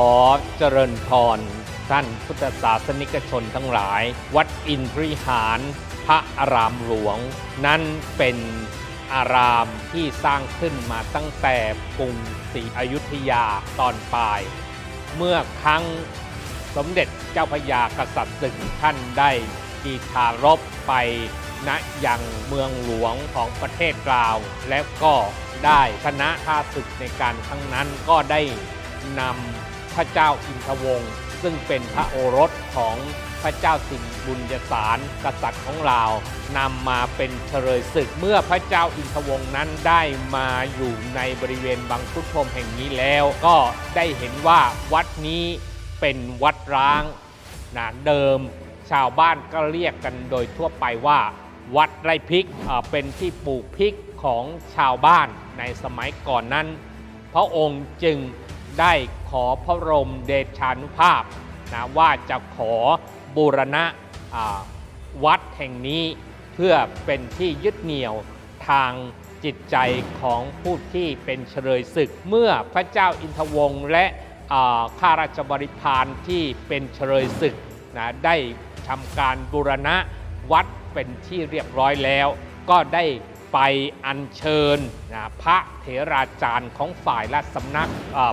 ขอเจริญพรท่านพุทธศาสนิกชนทั้งหลาย วัดอินทริหาร พระอารามหลวง นั้นเป็นอารามที่สร้างขึ้นมาตั้งแต่กรุงศรีอยุธยาตอนปลาย เมื่อครั้งสมเด็จเจ้าพยากษัตริย์ศึกท่านได้กีทารบไปณยังเมืองหลวงของประเทศลาว และก็ได้ชนะข้าศึกในการครั้งนั้นก็ได้นำ พระเจ้าอินทวงศ์ซึ่งเป็นพระโอรสของพระเจ้าสิงห์บุญยสารกษัตริย์ของเราวนำมาเป็นเฉลยศึกเมื่อพระเจ้าอินทวงศ์นั้นได้มาอยู่ในบริเวณบางพุทพรมแห่งนี้แล้ว ก็ได้เห็นว่าวัดนี้เป็นวัดร้างนะเดิม ชาวบ้านก็เรียกกันโดยทั่วไปว่า วัดไร่พริกเป็นที่ปลูกพริกของชาวบ้านในสมัยก่อนนั้น พระองค์จึง ได้ขอพระรมเดชานุภาพนะว่าจะขอบูรณะวัดแห่งนี้เพื่อเป็นที่ยึดเหนี่ยวทางจิตใจของผู้ที่เป็นเฉลยศึก เมื่อพระเจ้าอินทวงศ์และข้าราชบริพารที่เป็นเฉลยศึกนะได้ทำการบูรณะวัดเป็นที่เรียบร้อยแล้ว ก็ได้ ไปอัญเชิญนะพระเถราจารย์ของฝ่ายราชสำนัก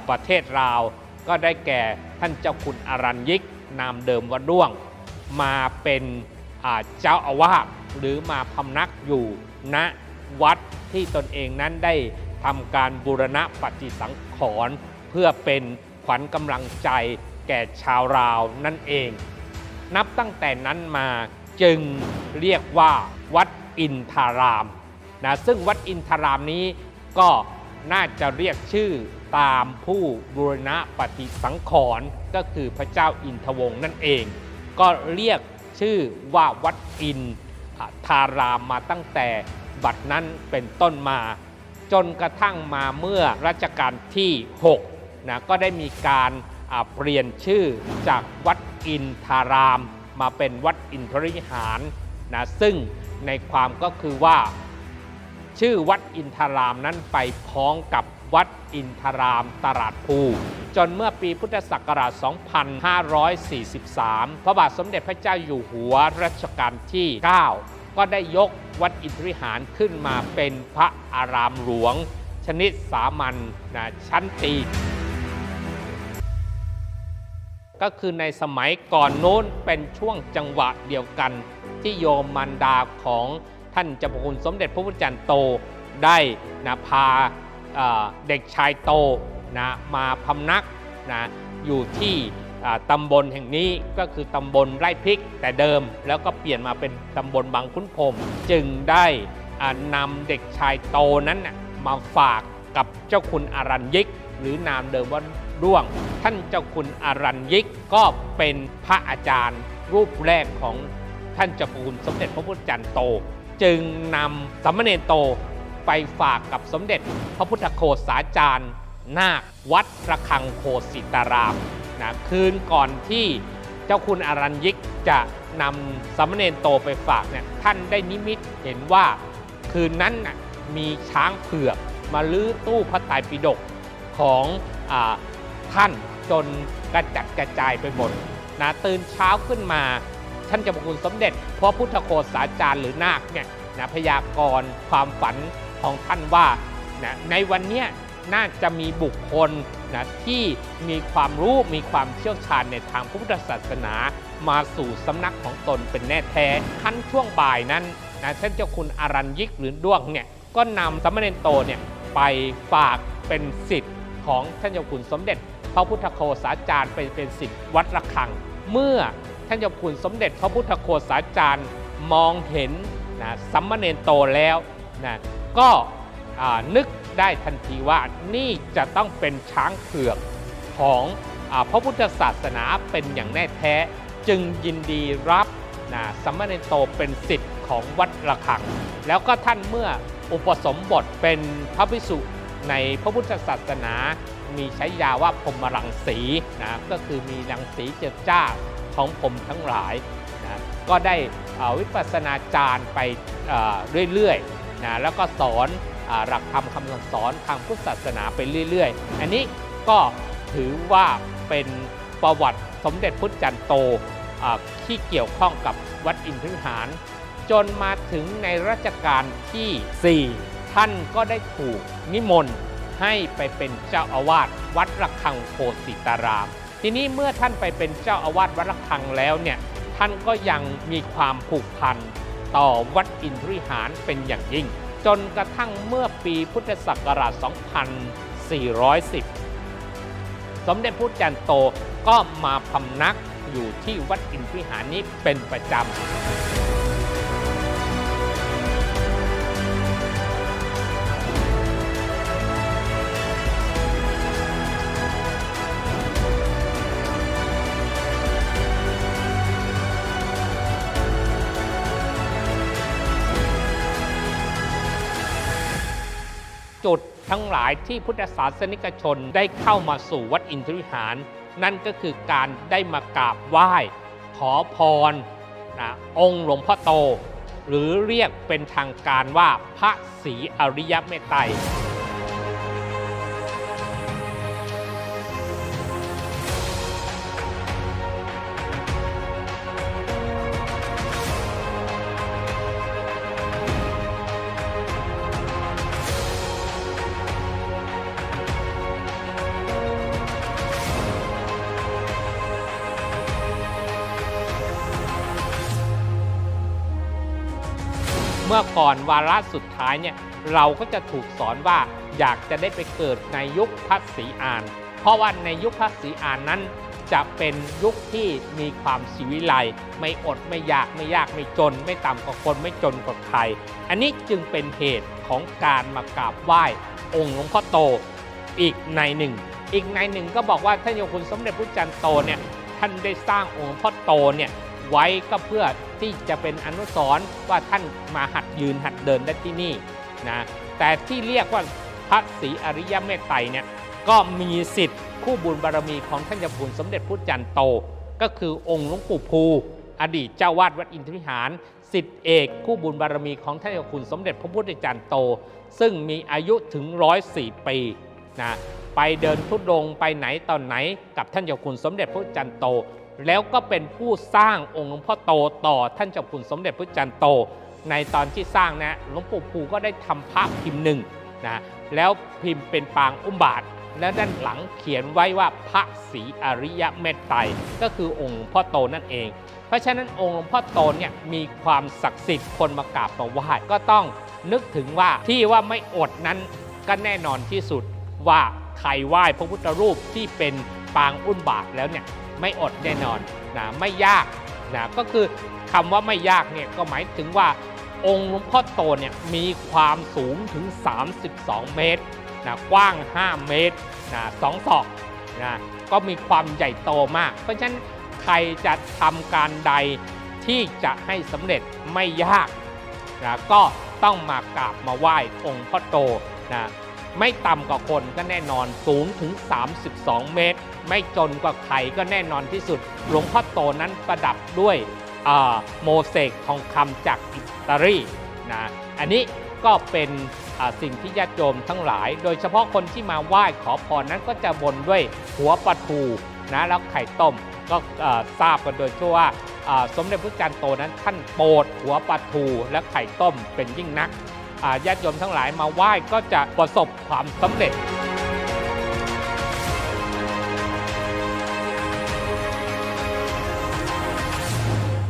ประเทศลาว ก็ได้แก่ท่านเจ้าคุณอรัญยิก นามเดิมว่าด้วง มาเป็นเจ้าอาวาสหรือมาพำนักอยู่ณวัดที่ตนเองนั้นได้ทำการบูรณะปฏิสังขรณ์เพื่อเป็นขวัญกำลังใจแก่ชาวราวนั่นเอง นับตั้งแต่นั้นมาจึงเรียกว่าวัดอินทาราม นะซึ่งวัดอินทรามนี้ก็น่าจะเรียกชื่อตามผู้บูรณะปฏิสังขรณ์ก็คือพระเจ้าอินทวงศ์นั่นเอง ก็เรียกชื่อว่าวัดอินทารามมาตั้งแต่บัดนั้นเป็นต้นมา จนกระทั่งมาเมื่อรัชกาลที่6นะก็ได้มีการเปลี่ยนชื่อจากวัดอินทาราม มาเป็นวัดอินทริหารนะซึ่งในความก็คือว่า ชื่อวัดอินทรามนั้นไปพ้องกับวัดอินทรามตลาดภูจนเมื่อปีพุทธศักราช 2543 พระบาทสมเด็จพระเจ้าอยู่หัวรัชกาลที่ 9 ก็ได้ยกวัดอินทริหารขึ้นมาเป็นพระอารามหลวง ชนิดสามัญนะชั้นตีก็คือในสมัยก่อนโน้นเป็นช่วงจังหวะเดียวกันที่โยมมันดาของ ท่านเจ้าพระคุณสมเด็จพระพุทธจารย์โตได้นะพาเเด็กชายโตนะมาพำนักนะอยู่ที่ตำบลแห่งนี้ก็คือตำบลไร่พริกแต่เดิมแล้วก็เปลี่ยนมาเป็นตำบลบางคุ้นพรมจึงได้นำเด็กชายโตนั้นนะมาฝากกับเจ้าคุณอารัญยิก หรือนามเดิมว่าร่วง ท่านเจ้าคุณอารัญยิกก็เป็นพระอาจารย์รูปแรกของท่านเจ้าคุณสมเด็จพระพุทธจารย์โต จึงนำสามมเณรโตไปฝากกับสมเด็จพระพุทธโฆษาจารย์ นาควัดระฆังโคสิตารามนะคืนก่อนที่เจ้าคุณอารัญยิกจะนำสามมเณรโตไปฝากเนี่ยท่านได้นิมิตเห็นว่าคืนนั้นน่ะมีช้างเผือกมาลื้อตู้พระไตรปิฎกของอท่านจนกระจัดกระจายไปหมดนะตื่นเช้าขึ้นมา ท่านเจ้าพระคุณสมเด็จพระพุทธโฆษาจารย์หรือนาคเนี่ยนะพยากรณ์ความฝันของท่านว่านะในวันนี้น่าจะมีบุคคลนะที่มีความรู้มีความเชี่ยวชาญในทางพุทธศาสนามาสู่สำนักของตนเป็นแน่แท้ขั้นช่วงบ่ายนั้นนะท่านเจ้าคุณอารัญยิกหรือด้วงเนี่ยก็นำสามเณรโตเนี่ยไปฝากเป็นสิทธิ์ของท่านเจ้าคุณสมเด็จ พระพุทธโฆษาจารย์ไปเป็นสิทธิ์วัดระฆัง เมื่อ ท่านเจ้าคุณสมเด็จพระพุทธโฆษาจารย์มองเห็นนะสัมมเนรโตแล้วนะก็นึกได้ทันทีว่านี่จะต้องเป็นช้างเผือกของอพระพุทธศาสนาเป็นอย่างแน่แท้ จึงยินดีรับนะสัมมเนรโตเป็นสิทธิ์ของวัดระฆัง แล้วก็ท่านเมื่ออุปสมบทเป็นพระภิกษุในพระพุทธศาสนา มีใช้ยาว่าพรมรังสีนะก็คือมีรังสีเจิดจ้า ของผมทั้งหลายนะก็ได้วิปัสสนาจารย์ไปเรื่อยๆนะแล้วก็สอนหลักธรรมคำสอนทางพุทธศาสนาไปเรื่อยๆ อันนี้ก็ถือว่าเป็นประวัติสมเด็จพุทธจันโตที่เกี่ยวข้องกับวัดอินทรวิหารจนมาถึงในรัชกาลที่ 4 ท่านก็ได้ถูกนิมนต์ให้ไปเป็นเจ้าอาวาสวัดระฆังโคสิตาราม ทีนี้เมื่อท่านไปเป็นเจ้าอาวาสวัดระฆังแล้วเนี่ยท่านก็ยังมีความผูกพันต่อวัดอินทริหารเป็นอย่างยิ่ง จนกระทั่งเมื่อปีพุทธศักราช 2410 สมเด็จพุทธจันโตก็มาพำนักอยู่ที่วัดอินทริหารนี้เป็นประจำ จุดทั้งหลายที่พุทธศาสนิกชนได้เข้ามาสู่วัดอินทรวิหาร นั่นก็คือการได้มากราบไหว้ ขอพรนะองค์หลวงพ่อโต หรือเรียกเป็นทางการว่าพระศรีอริยเมตไตร อก่อนวาระสุดท้ายเนี่ยเราก็จะถูกสอนว่าอยากจะได้ไปเกิดในยุคพระศรีอาน เพราะว่าในยุคพระศรีอานนั้น จะเป็นยุคที่มีความชีวิไลไม่อดไม่อยากไม่ยากไม่จน ไม่ต่ำกว่าคนไม่จนกว่าใคร อันนี้จึงเป็นเหตุของการมากราบไหว้องค์หลวงพ่อโตอีกในหนึ่ง อีกในหนึ่งก็บอกว่าท่านโยคุณสมเด็จพระจันทร์โตเนี่ยท่านได้สร้างองค์พ่อโตเนี่ย ไว้ก็เพื่อที่จะเป็นอนุสรณ์ว่าท่านมาหัดยืนหัดเดินได้ที่นี่นะแต่ที่เรียกว่าพระศรีอริยเมตไตรเนี่ยก็มีสิทธิ์คู่บุญบารมีของท่านเจ้าคุณสมเด็จพุทธจันโต ก็คือองค์หลวงปู่ภูอดีตเจ้าวาดวัดอินทวิหารสิทธิเอกคู่บุญบารมีของท่านเจ้าคุณสมเด็จพระพุทธจันโต ซึ่งมีอายุถึง104ปีนะไปเดินทุดงไปไหนตอนไหนกับท่านเจ้าคุณสมเด็จพระจันโต แล้วก็เป็นผู้สร้างองค์หลวงพ่อโตต่อท่านเจ้าคุณสมเด็จพระจันทร์โต ในตอนที่สร้างนะหลวงปู่ภูก็ได้ทำพระพิมพ์หนึ่งนะแล้วพิมพ์เป็นปางอุ้มบาท และด้านหลังเขียนไว้ว่าพระศรีอริยเมตไตรก็คือองค์หลวงพ่อโตนั่นเอง เพราะฉะนั้นองค์หลวงพ่อโตเนี่ยมีความศักดิ์สิทธิ์คนมากราบมาไหว้ก็ต้องนึกถึงว่าที่ว่าไม่อดนั้นก็แน่นอนที่สุดว่าใครไหว้พระพุทธรูปที่เป็น ปางอุ้มบาทแล้วเนี่ยไม่อดแน่นอนนะไม่ยากนะก็คือคำว่าไม่ยากเนี่ยก็หมายถึงว่าองค์หลวงพ่อโตเนี่ยมีความสูงถึง 32 เมตรนะกว้าง 5 เมตรนะสองศอกนะก็มีความใหญ่โตมาก เพราะฉะนั้นใครจะทำการใดที่จะให้สำเร็จไม่ยากนะก็ต้องมากราบมาไหว้องค์พ่อโตนะ ไม่ต่ำกว่าคนก็แน่นอนสูงถึง 32 เมตร ไม่จนกว่าใครก็แน่นอนที่สุด หลวงพ่อโตนั้นประดับด้วยโมเสกทองคำจากอิตาลีนะอันนี้ก็เป็นสิ่งที่ญาติโยมทั้งหลาย โดยเฉพาะคนที่มาไหว้ขอพรนั้นก็จะบนด้วยหัวปลาทูนะแล้วไข่ต้มก็ทราบกันโดยทั่วว่าสมเด็จพระจันทร์โตนั้นท่านโปรดหัวปลาทูและไข่ต้มเป็นยิ่งนัก ญาติโยมทั้งหลายมาไหว้ก็จะประสบความสำเร็จ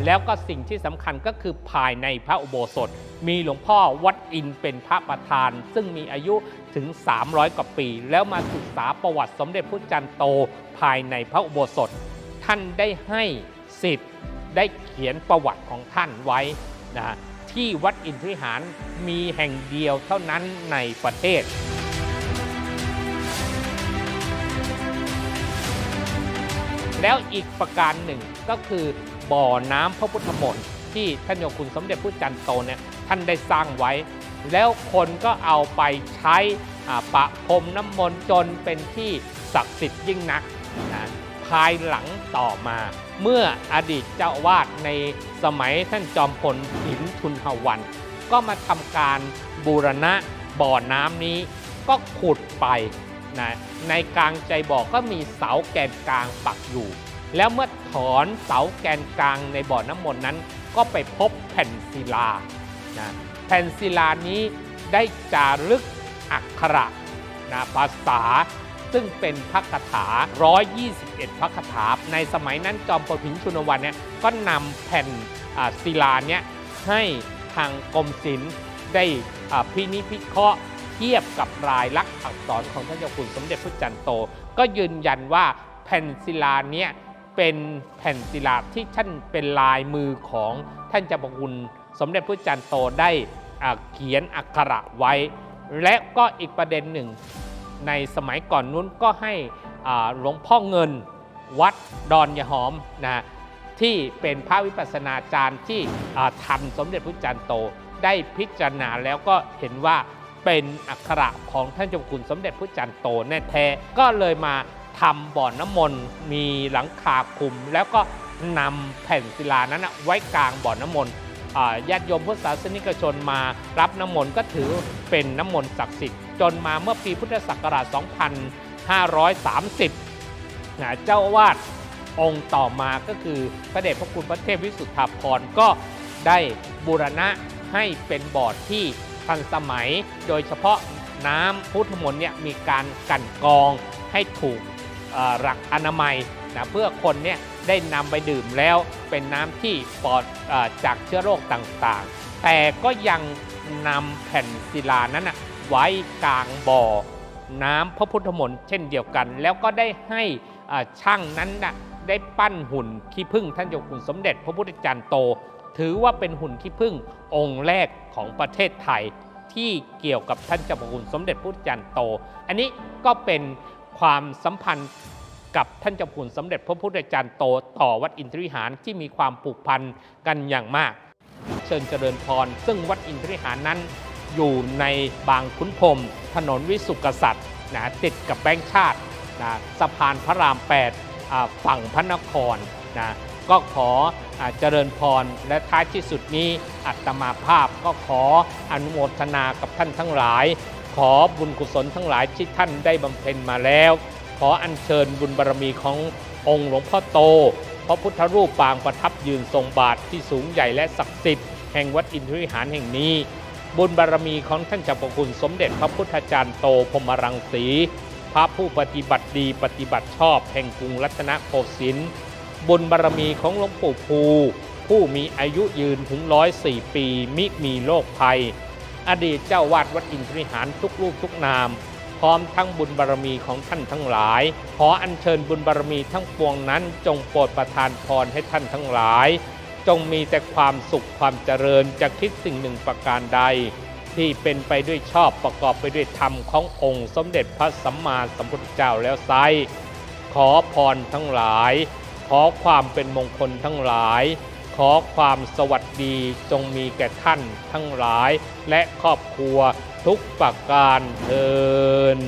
แล้วก็สิ่งที่สำคัญก็คือภายในพระอุโบสถ มีหลวงพ่อวัดอินเป็นพระประธาน ซึ่งมีอายุถึง 300 กว่าปี แล้วมาศึกษาประวัติสมเด็จพระจันโตภายในพระอุโบสถ ท่านได้ให้สิทธิ์ได้เขียนประวัติของท่านไว้นะ ที่วัดอินทริหารมีแห่งเดียวเท่านั้นในประเทศแล้วอีกประการหนึ่งก็คือบ่อน้ำพระพุทธมนต์ที่ท่านโยคุณสมเด็จพระจันทร์โตเนี่ยท่านได้สร้างไว้ แล้วคนก็เอาไปใช้ประพรมน้ำมนต์จนเป็นที่ศักดิ์สิทธิ์ยิ่งนักนะ ภายหลังต่อมา เมื่ออดีตเจ้าวาสในสมัยท่านจอมพลหินทุนหวัน ก็มาทำการบูรณะบ่อน้ำนี้ก็ขุดไปนะในกลางใจบ่อก็มีเสาแกนกลางปักอยู่ แล้วเมื่อถอนเสาแกนกลางในบ่อน้ำมนต์นั้น ก็ไปพบแผ่นศิลานะแผ่นศิลานี้ได้จารึกอักขระนะภาษา ซึ่งเป็นพระคาถา 121 พระคาถา ในสมัยนั้นจอมพลพินชุนวันเนี่ยก็นำแผ่นศิลาเนี่ยให้ทางกรมศิลป์ได้พินิพิเคราะห์เทียบกับลายลักษณ์อักษรของท่านเจ้าคุณสมเด็จพระจันโต ก็ยืนยันว่าแผ่นศิลาเนี่ยเป็นแผ่นศิลาที่ท่านเป็นลายมือของท่านเจ้าพระคุณสมเด็จพระจันโตได้เขียนอักขระไว้ และก็อีกประเด็นหนึ่ง ในสมัยก่อนนู้นก็ให้หลวงพ่อเงินวัดดอนยะหอมนะที่เป็นพระวิปัสสนาจารย์ที่ทันสมเด็จพระจันโต ได้พิจารณาแล้วก็เห็นว่าเป็นอักขระของท่านเจ้าคุณสมเด็จพระจันโตแน่แท้ก็เลยมาทำบ่อน้ำมนต์มีหลังคาคุม แล้วก็นำแผ่นศิลานั้นไว้กลางบ่อน้ำมนต์ญาติโยมพุทธศาสนิกชนมารับน้ำมนต์ก็ถือเป็นน้ำมนต์ศักดิ์สิทธิ์ จนมาเมื่อปีพุทธศักราช 2530นะเจ้าอาวาสองค์ต่อมาก็คือพระเดชพระคุณพระเทพวิสุทธาภรก็ได้บูรณะให้เป็นบอร์ดที่ทันสมัย โดยเฉพาะน้ำพุทธมนต์เนี่ยมีการกันกรองให้ถูกหลักอนามัยนะเพื่อคนเนี่ยได้นำไปดื่มแล้วเป็นน้ำที่ปลอดจากเชื้อโรคต่างๆ แต่ก็ยังนำแผ่นศิลานั้นนะ ไว้กลางบ่อ น้ำพระพุทธมนต์เช่นเดียวกัน แล้วก็ได้ให้ช่างนั้นนะได้ปั้นหุ่นขี้ผึ้งท่านเจ้าคุณสมเด็จพระพุทธจารย์โต ถือว่าเป็นหุ่นขี้ผึ้งองค์แรกของประเทศไทยที่เกี่ยวกับท่านเจ้าพระคุณสมเด็จพระพุทธจารย์โต อันนี้ก็เป็นความสัมพันธ์กับท่านเจ้าคุณสมเด็จพระพุทธจารย์โต ต่อวัดอินทริหารที่มีความผูกพันกันอย่างมาก เชิญเจริญพร ซึ่งวัดอินทริหารนั้น อยู่ในบางขุนพรมถนนวิสุกษัตริย์นะติดกับแบงค์ชาตินะสะพานพระราม 8 ฝั่งพระนครนะก็ขออเจริญพรและท้ายที่สุดนี้อัตมาภาพก็ขออนุโมทนากับท่านทั้งหลาย ขอบุญกุศลทั้งหลายที่ท่านได้บำเพ็ญมาแล้ว ขออัญเชิญบุญบารมีขององค์หลวงพ่อโตพระพุทธรูปปางประทับยืนทรงบาทที่สูงใหญ่และศักดิ์สิทธิ์แห่งวัดอินทรวิหารแห่งนี้ บุญบารมีของท่านเจ้าประคุณสมเด็จพระพุทธจารย์โตพรมรังสี พระผู้ปฏิบัติดีปฏิบัติชอบแห่งกรุงรัตนโกสินทร์บุญบารมีของหลวงปู่ภูผู้มีอายุยืนถึงร้อยสี่ปีมิมีโรคภัย อดีตเจ้าวาดวัดอินทริหารทุกรูปทุกนาม พร้อมทั้งบุญบารมีของท่านทั้งหลาย ขออัญเชิญบุญบารมีทั้งปวงนั้นจงโปรดประทานพรให้ท่านทั้งหลาย จงมีแต่ความสุขความเจริญจะคิดสิ่งหนึ่งประการใด ที่เป็นไปด้วยชอบประกอบไปด้วยธรรมขององค์สมเด็จพระสัมมาสัมพุทธเจ้าแล้วไซขอพรทั้งหลาย ขอความเป็นมงคลทั้งหลาย ขอความสวัสดีจงมีแก่ท่านทั้งหลาย และครอบครัวทุกประการเทิน